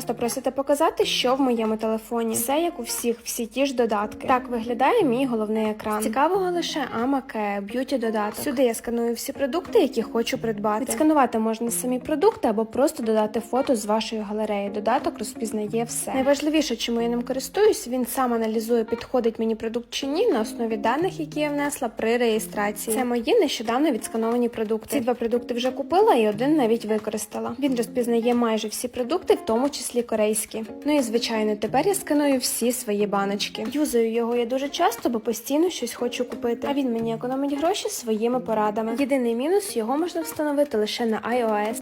часто просите показати, що в моєму телефоні. Все як у всіх, всі ті ж додатки. Так виглядає мій головний екран. Цікавого лише Амаке, б'юті додаток. Сюди я сканую всі продукти, які хочу придбати. Відсканувати можна самі продукти або просто додати фото з вашої галереї. Додаток розпізнає все. Найважливіше, чому я ним користуюсь, він сам аналізує, підходить мені продукт чи ні на основі даних, які я внесла при реєстрації. Це мої нещодавно відскановані продукти. Ці два продукти вже купила і один навіть використала. Він розпізнає майже всі продукти, в тому числі корейські. Ну і звичайно, тепер я сканую всі свої баночки. Юзаю його я дуже часто, бо постійно щось хочу купити. А він мені економить гроші своїми порадами. Єдиний мінус його можна встановити лише на iOS.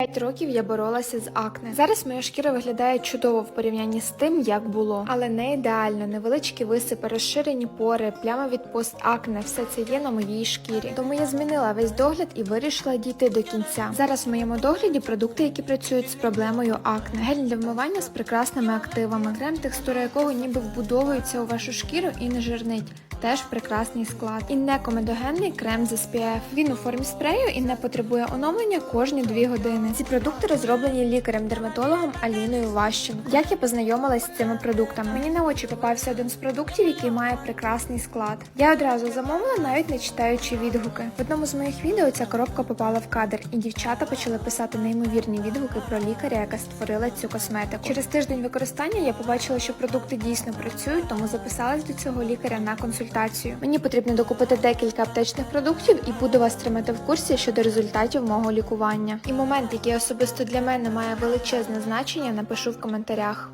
П'ять років я боролася з акне. Зараз моя шкіра виглядає чудово в порівнянні з тим, як було, але не ідеально. Невеличкі висипи, розширені пори, пляма від постакне, все це є на моїй шкірі. Тому я змінила весь догляд і вирішила дійти до кінця. Зараз в моєму догляді продукти, які працюють з проблемою акне, гель для вмивання з прекрасними активами, крем, текстура якого ніби вбудовується у вашу шкіру і не жирнить. Теж прекрасний склад. І некомедогенний крем з SPF. Він у формі спрею і не потребує оновлення кожні 2 години. Ці продукти розроблені лікарем-дерматологом Аліною Ващенко. Як я познайомилась з цими продуктами? Мені на очі попався один з продуктів, який має прекрасний склад. Я одразу замовила, навіть не читаючи відгуки. В одному з моїх відео ця коробка попала в кадр, і дівчата почали писати неймовірні відгуки про лікаря, яка створила цю косметику. Через тиждень використання я побачила, що продукти дійсно працюють, тому записалась до цього лікаря на консультацію. Мені потрібно докупити декілька аптечних продуктів і буду вас тримати в курсі щодо результатів мого лікування. І момент, який особисто для мене має величезне значення, напишу в коментарях.